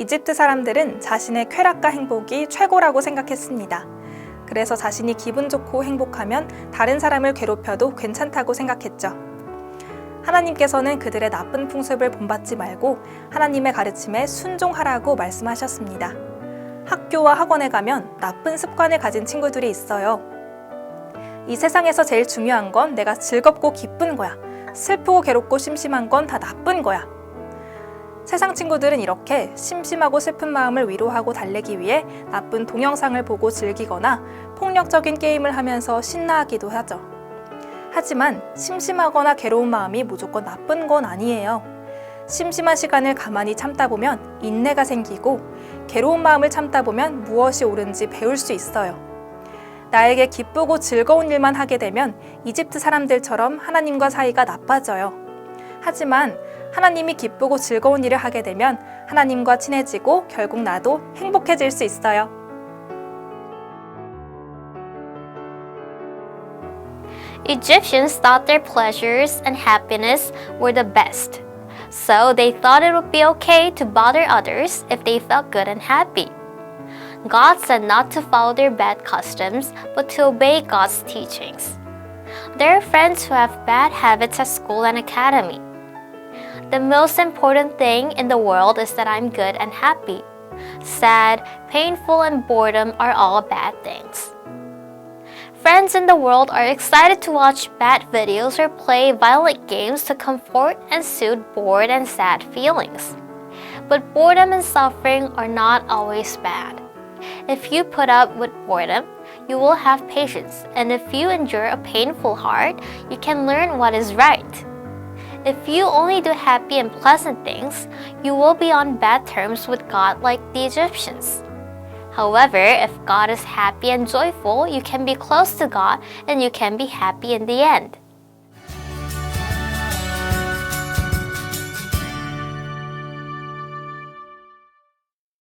이집트 사람들은 자신의 쾌락과 행복이 최고라고 생각했습니다. 그래서 자신이 기분 좋고 행복하면 다른 사람을 괴롭혀도 괜찮다고 생각했죠. 하나님께서는 그들의 나쁜 풍습을 본받지 말고 하나님의 가르침에 순종하라고 말씀하셨습니다. 학교와 학원에 가면 나쁜 습관을 가진 친구들이 있어요. 이 세상에서 제일 중요한 건 내가 즐겁고 기쁜 거야. 슬프고 괴롭고 심심한 건 다 나쁜 거야. 세상 친구들은 이렇게 심심하고 슬픈 마음을 위로하고 달래기 위해 나쁜 동영상을 보고 즐기거나 폭력적인 게임을 하면서 신나하기도 하죠. 하지만 심심하거나 괴로운 마음이 무조건 나쁜 건 아니에요. 심심한 시간을 가만히 참다 보면 인내가 생기고 괴로운 마음을 참다 보면 무엇이 옳은지 배울 수 있어요. 나에게 기쁘고 즐거운 일만 하게 되면 이집트 사람들처럼 하나님과 사이가 나빠져요. 하지만 하나님이 기쁘고 즐거운 일을 하게 되면 하나님과 친해지고 결국 나도 행복해질 수 있어요. Egyptians thought their pleasures and happiness were the best, so they thought it would be okay to bother others if they felt good and happy. God said not to follow their bad customs, but to obey God's teachings. There are friends who have bad habits at school and academy. The most important thing in the world is that I'm good and happy. Sad, painful, and boredom are all bad things. Friends in the world are excited to watch bad videos or play violent games to comfort and soothe bored and sad feelings. But boredom and suffering are not always bad. If you put up with boredom, you will have patience, and if you endure a painful heart, you can learn what is right. If you only do happy and pleasant things, you will be on bad terms with God like the Egyptians. However, if God is happy and joyful, you can be close to God and you can be happy in the end.